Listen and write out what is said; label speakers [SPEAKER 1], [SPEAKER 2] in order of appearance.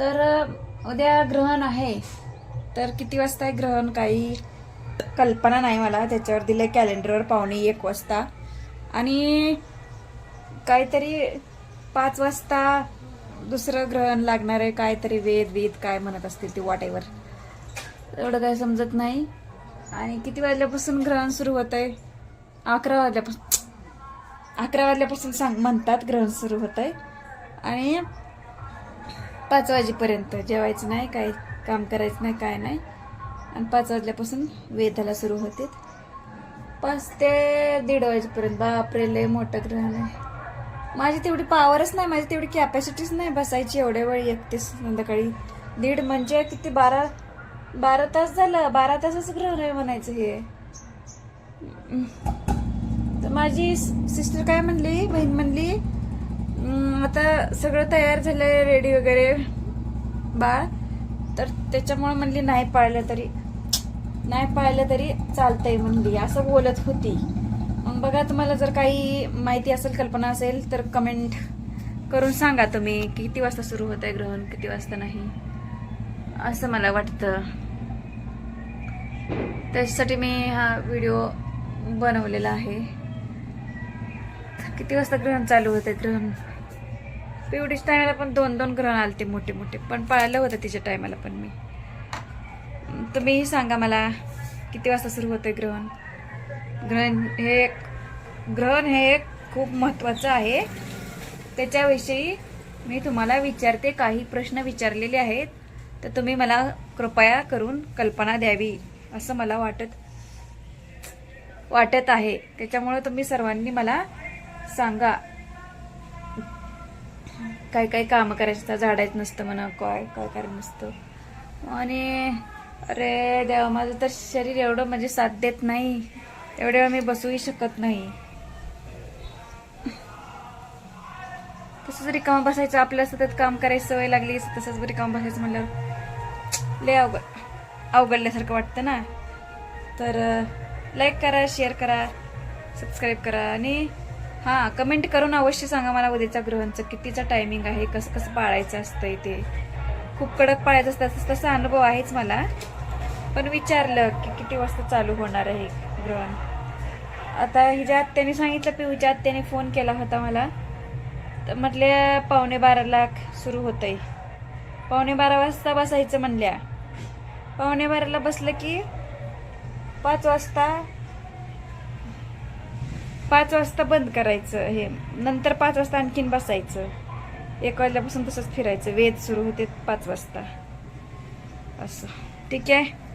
[SPEAKER 1] तर उद्या ग्रहण आहे. तर किती वाजता आहे ग्रहण? काही कल्पना नाही मला. त्याच्यावर दिलं कॅलेंडरवर पाहुणे एक वाजता. आणि काहीतरी पाच वाजता दुसरं ग्रहण लागणार आहे. काहीतरी वेद वेद काय म्हणत असतील ते वॉट एव्हर एवढं काही समजत नाही. आणि किती वाजल्यापासून ग्रहण सुरू होत आहे? अकरा वाजल्यापासून अकरा वाजल्यापासून सांग म्हणतात ग्रहण सुरू होत आहे. आणि पाच वाजेपर्यंत जेवायचं नाही काय काम करायचं नाही काय नाही. आणि पाच वाजल्यापासून वेधाला सुरू होते. पाच ते दीड वाजेपर्यंत. बापरे लय मोठं ग्रहण आहे. माझी तेवढी पावरच नाही माझी तेवढी कॅपॅसिटीच नाही बसायची एवढ्या वेळ एकते संध्याकाळी. दीड म्हणजे किती बारा बारा तास झालं बारा तासच ग्रहण आहे म्हणायचं हे. तर माझी सिस्टर काय म्हणली बहीण म्हणली आता सगळं तयार झालंय रेडी वगैरे. बाळ तर त्याच्यामुळे म्हणली नाही पाळलं तरी नाही पाळलं तरी चालतंय म्हणली. असं बोलत होती. मग बघा तुम्हाला जर काही माहिती असेल कल्पना असेल तर कमेंट करून सांगा तुम्ही. की किती वाजता सुरू होत आहे ग्रहण किती वाजता नाही? असं मला वाटतं. त्याच्यासाठी मी हा व्हिडिओ बनवलेला आहे. किती वाजता ग्रहण चालू होते ग्रहण? पिवडीच्या टायमाला पण दोन दोन ग्रहण आलते मोठे मोठे. पण पाळलं होतं तिच्या टायमाला पण मी. तुम्हीही सांगा मला किती वाजता सुरू होते ग्रहण? ग्रहण हे ग्रहण हे खूप महत्त्वाचं आहे. त्याच्याविषयी मी तुम्हाला विचारते काही प्रश्न विचारलेले आहेत तर तुम्ही मला कृपया करून कल्पना द्यावी असं मला वाटत वाटत आहे. त्याच्यामुळे तुम्ही सर्वांनी मला सांगा. काय काय कामं करायचं तर झाडायचं नसतं म्हणा काय काय करायचं नसतं आणि अरे देवा माझं तर शरीर एवढं म्हणजे साथ देत नाही. एवढ्या वेळ मी बसूही शकत नाही. तसंच रिकामं बसायचं आपल्या सतत काम करायची सवय लागली तसंच रिकामं बसायचं म्हणल्यावर लय अवघड अवघडल्यासारखं वाटतं ना? तर लाईक करा शेअर करा सबस्क्राईब करा आणि हां कमेंट करून अवश्य सांगा मला उद्याच्या ग्रहणचं कितीचा टायमिंग आहे कसं कसं पाळायचं असतंय ते. खूप कडक पाळायचं असतं तसं- तसा अनुभव आहेच मला. पण विचारलं की किती वाजता चालू होणार आहे ग्रहण. आता हिच्या आत्याने सांगितलं पिऊच्या आत्याने फोन केला होता मला. तर म्हटले पावणे बारा लाख सुरू होतंय. पावणे बारा वाजता बसायचं म्हणल्या. पावणे बाराला बसलं की पाच वाजता पाच वाजता बंद करायचं हे. नंतर पाच वाजता आणखीन बसायचं. एक वाजल्यापासून तसंच फिरायचं. वेद सुरू होते पाच वाजता. असं. ठीक आहे?